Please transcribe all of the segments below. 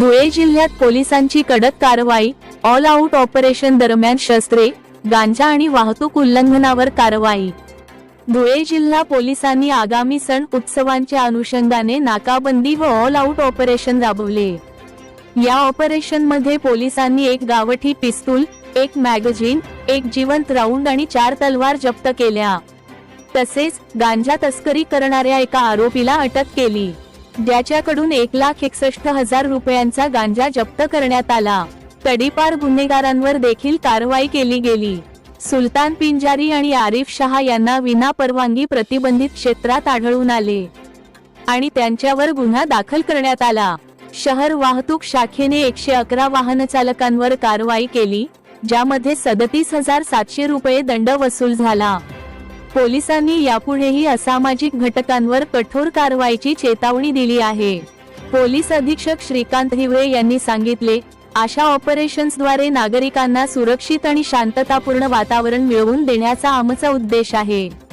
धुळे जिल्ह्यात पोलिसांची कडक कारवाई ऑल आऊट ऑपरेशन दरम्यान शस्त्रे गांजा आणि वाहतूक उल्लंघनावर कारवाई. धुळे जिल्हा पोलिसांनी आगामी सण उत्सवांच्या अनुषंगाने नाकाबंदी व ऑल आऊट ऑपरेशन राबवले. या ऑपरेशनमध्ये पोलिसांनी एक गावठी पिस्तूल एक मॅगझिन एक जिवंत राऊंड आणि चार तलवार जप्त केल्या. तसेच गांजा तस्करी करणाऱ्या एका आरोपीला अटक केली. ज्याच्याकडून एक लाख एकसष्ट हजार रुपयांचा गांजा जप्त करण्यात आला. तडीपार गुन्हेगारांवर देखील कारवाई केली गेली. सुलतान पिंजारी आणि आरिफ शहा यांना विना परवानगी प्रतिबंधित क्षेत्रात आढळून आले. आणि त्यांच्यावर गुन्हा दाखल करण्यात आला. शहर वाहतूक शाखेने एकशे अकरा वाहन चालकांवर कारवाई केली ज्यामध्ये सदतीस हजार सातशे रुपये दंड वसूल झाला. पोलिसांनी यापुढेही असामाजिक घटकांवर कठोर कारवाईची चेतावणी दिली आहे. पोलीस अधीक्षक श्रीकांत हिवळे यांनी सांगितले अशा ऑपरेशन्सद्वारे नागरिकांना सुरक्षित आणि शांततापूर्ण वातावरण मिळवून देण्याचा आमचा उद्देश आहे.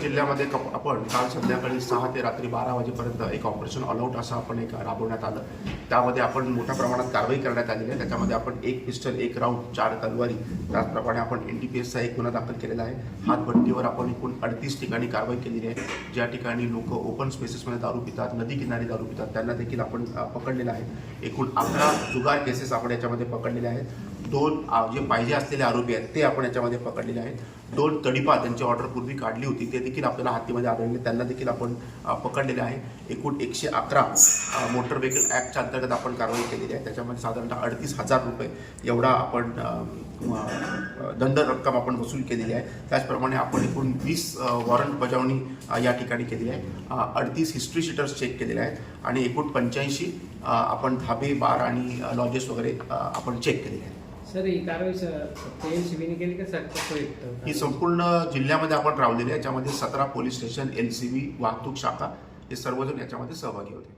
जिल्ह्यामध्ये कप- आपण काल संध्याकाळी सहा ते रात्री बारा वाजेपर्यंत एक ऑपरेशन ऑलआउट असं आपण एक राबवण्यात आलं. त्यामध्ये आपण मोठ्या प्रमाणात कारवाई करण्यात आलेली आहे. त्याच्यामध्ये आपण एक पिस्टल एक राऊंड चार तलवारी त्याचप्रमाणे आपण एन डी पी एसचा एक गुन्हा दाखल केलेला आहे. हातभट्टीवर आपण एकूण अडतीस ठिकाणी कारवाई केलेली आहे. ज्या ठिकाणी लोक ओपन स्पेसेसमध्ये दारू पितात नदी किनारी दारू पितात त्यांना देखील आपण पकडलेलं आहे. एकूण अकरा जुगार केसेस आपण याच्यामध्ये पकडलेले आहेत. दोन जे पाहिजे असलेले आरोपी आहेत ते आपण याच्यामध्ये पकडलेले आहेत. दोन तडीपा त्यांची ऑर्डर पूर्वी काढली होती ते देखील आपल्याला हातीमध्ये आढळले त्यांना देखील आपण पकडलेले आहे. एकूण एकशे अकरा मोटर व्हेकल ॲक्टच्या अंतर्गत आपण कारवाई केलेली आहे. त्याच्यामध्ये साधारणतः अडतीस हजार रुपये एवढा आपण दंड रक्कम आपण वसूल केलेली आहे. त्याचप्रमाणे आपण एकूण वीस वॉरंट बजावणी या ठिकाणी केलेली आहे. अडतीस हिस्ट्री शीटर्स चेक केलेले आहेत आणि एकूण पंच्याऐंशी आपण धाबे बार आणि लॉजेस वगैरे आपण चेक केलेले आहेत. सर ही कारवाई केली का सर ही संपूर्ण जिल्ह्यामध्ये आपण राबलेली आहे. याच्यामध्ये सतरा police station L C B वाहतूक शाखा हे सर्वजण याच्यामध्ये सहभागी होते.